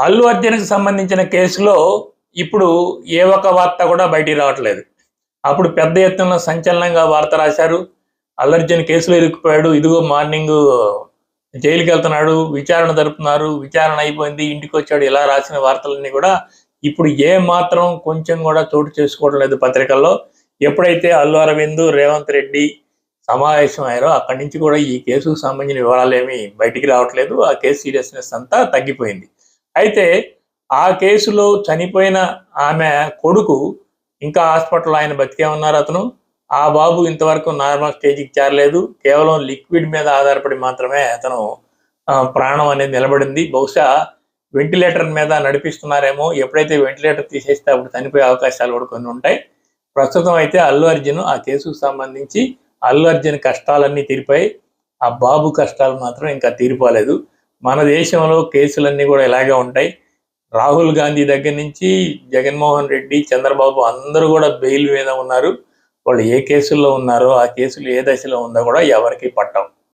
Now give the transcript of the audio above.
అల్లు అర్జున్కి సంబంధించిన కేసులో ఇప్పుడు ఏ ఒక్క వార్త కూడా బయటికి రావట్లేదు. అప్పుడు పెద్ద ఎత్తున సంచలనంగా వార్త రాశారు. అల్లు అర్జున్ కేసులో ఇరుక్కుపోయాడు. ఇదిగో మార్నింగ్ జైలుకి వెళ్తున్నాడు. విచారణ జరుపుతున్నారు. విచారణ అయిపోయింది. ఇంటికి వచ్చాడు. ఇలా రాసిన వార్తలన్నీ కూడా ఇప్పుడు ఏ మాత్రం కొంచెం కూడా చోటు చేసుకోవడం లేదు పత్రికల్లో. ఎప్పుడైతే అల్లు అరవింద్ రేవంత్ రెడ్డి సమావేశం అయ్యారో అక్కడి నుంచి కూడా ఈ కేసుకు సంబంధించిన వివరాలు ఏమీ బయటికి రావట్లేదు. ఆ కేసు సీరియస్నెస్ అంతా తగ్గిపోయింది. అయితే ఆ కేసులో చనిపోయిన ఆమె కొడుకు ఇంకా హాస్పిటల్ ఆయన బతికే ఉన్నారు అతను. ఆ బాబు ఇంతవరకు నార్మల్ స్టేజ్కి చేరలేదు. కేవలం లిక్విడ్ మీద ఆధారపడి మాత్రమే అతను ప్రాణం అనేది నిలబడింది. బహుశా వెంటిలేటర్ మీద నడిపిస్తున్నారేమో ఎప్పుడైతే వెంటిలేటర్ తీసేస్తే అప్పుడు చనిపోయే అవకాశాలు కూడా కొన్ని ఉంటాయి. ప్రస్తుతం అయితే అల్లు అర్జున్ ఆ కేసుకు సంబంధించి అల్లు అర్జున్ కష్టాలన్నీ తీరిపోయి ఆ బాబు కష్టాలు మాత్రం ఇంకా తీరిపోలేదు. మన దేశంలో కేసులన్నీ కూడా ఇలాగే ఉంటాయి. రాహుల్ గాంధీ దగ్గర నుంచి జగన్మోహన్ రెడ్డి చంద్రబాబు అందరూ కూడా బెయిల్ మీద ఉన్నారు. వాళ్ళు ఏ కేసుల్లో ఉన్నారో ఆ కేసులు ఏ దశలో ఉందో కూడా ఎవరికి పట్టవు.